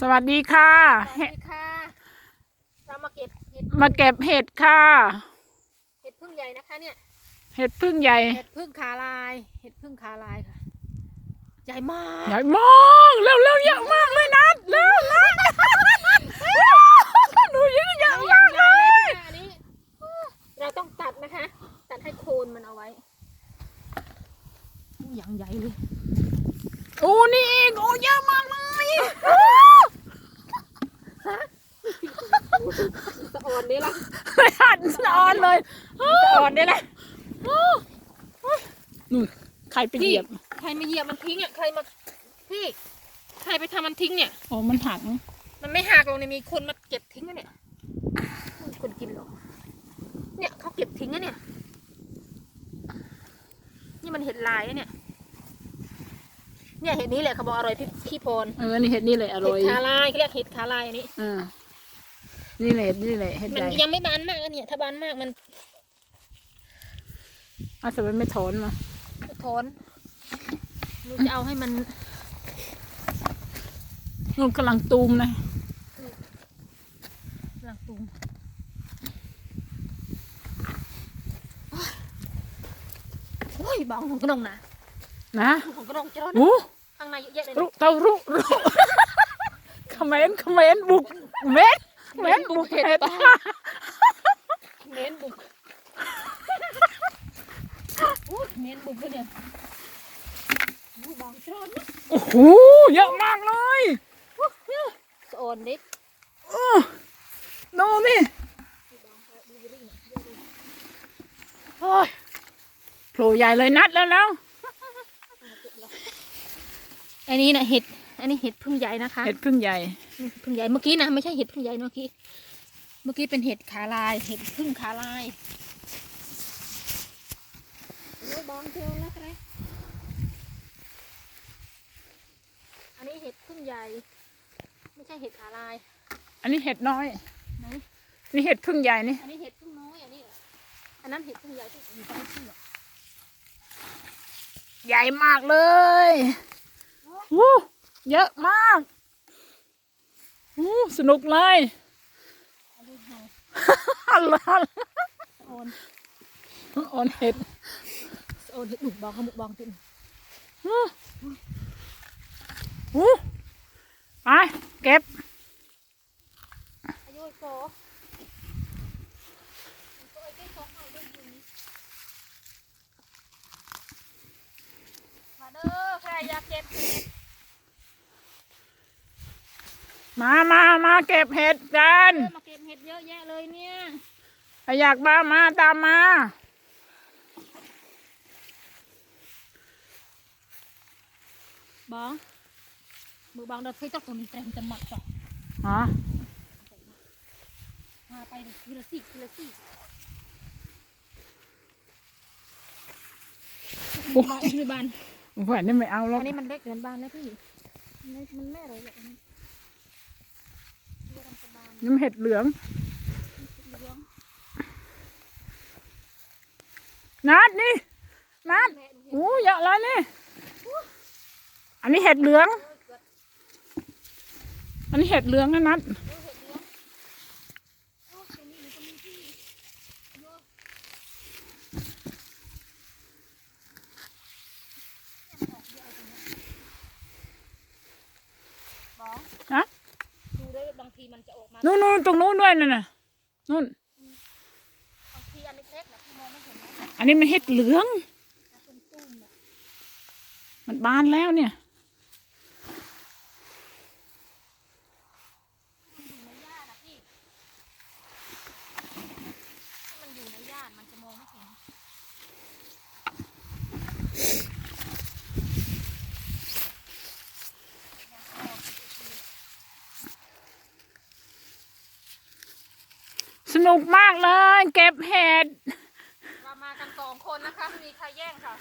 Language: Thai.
สวัสดีค่ะ สวัเห็สดีค่ะ เรามาเก็บเห็ดมาเก็บเห็ดค่ะ เห็ดพึ่งใหญ่นะคะเนี่ย เห็ดพึ่งใหญ่ เห็ดพึ่งขาลาย เห็ดพึ่งขาลายค่ะ ใหญ่มาก ใหญ่มากเร็วเร็วเยอะมากเลยนัดเร็วนัดหนูเยอะเยอะใหญ่มากใหเลญ่เลยยค่ะอันนี้ เราต้องตัดนะคะ ตัดให้โคนมันเอาไว้อย่างใหญ่เลย โอ้นี่เองโอ้เยอะมากเลย สะออนนี่ละหันนอนเลยสะออนนี่ละนู่นใครไปเหยียบ ใครมาเหยียบมันทิ้งอะ ใครมา พี่ ใครไปทำมันทิ้งเนี่ยโอ้มันหัก มันไม่หักหรอกเนี่ยมีคนมาเก็บทิ้งอะเนี่ยไม่มีคนกินหรอก เนี่ยเขาเก็บทิ้งอะเนี่ย นี่มันเห็ดลายอะเนี่ย เนี่ยเห็ดนี้แหละเขาบอกอร่อยพี่พี่พร เออ นี่เห็ดนี่เลยอเห็ร่ดอยขาลายเขาเรียกเห็ดขาลายอันนี้ อ่า นี่แหละนี่แหละเห็ดมัใหนญ่ยังไม่บานมากอะเนี่ยถ้าบานมากมันอาจจะไม่ถอนมาทอนหนูจะเอาให้มันนู่นกำลังตูมนะหลังตุงโอ้ยบางของกระดองนะนะของกระดองจะร้อนโอ้ข้างในเยอะแยะเลยรุเต้ารุรุคอมเมนต์คอมเมนต์บุกเม็ด เม็ดบุกเห็ดเน้นบุกโอ้ยเน้นบุกเลยเนี่ยโอ้ยบางจะร้อนนะโอ้โหเยอะมากเลยสะออนเด็กอ้อดูนี่โอ้ยโผล่ใหญ่เลยนัดแล้วแล้วอันนี้นะเห็ด อันนี้เห็ดพึ่งใหญ่นะคะ เห็ดพึ่งใหญ่นี่ พึ่งใหญ่เมื่อกี้นะไม่ใช่เห็ดพึ่งใหญ่นะเมื่อกี้ เมื่อกี้เป็นเห็ดขาลาย เห็ดพึ่งขาลายโอ้ยบางเทลแล้วครับอันนี้เห็ดพึ่งใหญ่ ไม่ใช่เห็ดขาลาย อันนี้เห็ดน้อยไหนนี่เห็ดพึ่งใหญ่นี่ อันนี้เห็ดพึ่งน้อยอันนี้เหรออันนั้นเห็ดพึ่งใหญ่ที่อยู่ตรงที่เหรอใหญ่มากเลยวู้เยอะมาก วู้สนุกเลยอันนี้เห่าฮัลโหลสะออนออนเห็ดสะออนเห็ดบุกบางขมุกบางตินวู้วู้ไปเก็บอายุโซโซไอ้เจ๊โซเอาด้วยอยู่นี่มาเด้อใครอยากเก็บเห็ด มามามาเก็บเห็ดกันเออมาเก็บเห็ดเยอะแยะเลยเนี่ยใครอยากมามาตามมา บอง มือบางเดินเคยตกตรงนี้แต่มันจะหมัดจ้ะอ๋อมาไปทีละสี่ทีละสี่โอ้บานยคือบ้านแหวนนี่ไม่เอาหรอกอันนี้มันเล็กเกินบ้านแล้วพี่ มันไม่มันไม่อะไรเลยอันนี้เรียกมั นจะบานนี่มันเห็ดเหลืองนัดนี่นัดโอ้เยอะเลยนี่ อันนี้เห็ดเหลือง อันนี้เห็ดเหลืองนะนัด เออเห็ดเหลืองโอ้ตรงนี้มันก็มีที่เยอะเนี่ยมันออกเยอะตรงนี้บอง ฮะ ดูด้วยบาง ทีมันจะออกมานู่นนู่นตรงนู้นด้วยนั่นน่ะนู่นบางทีอันเล็กๆนะพี่มองไม่เห็นนะอันนี้มันเห็ดเหลืองเป็นตุ้มนะมันบานแล้วเนี่ย มันอยู่ในหญ้านะพี่ถ้ามันอยู่ในหญ้ามันจะมองไม่เห็น สนุกมากเลย เก็บเห็ด เรามากันสองคนนะคะไม่มีใครแย่งค่ะ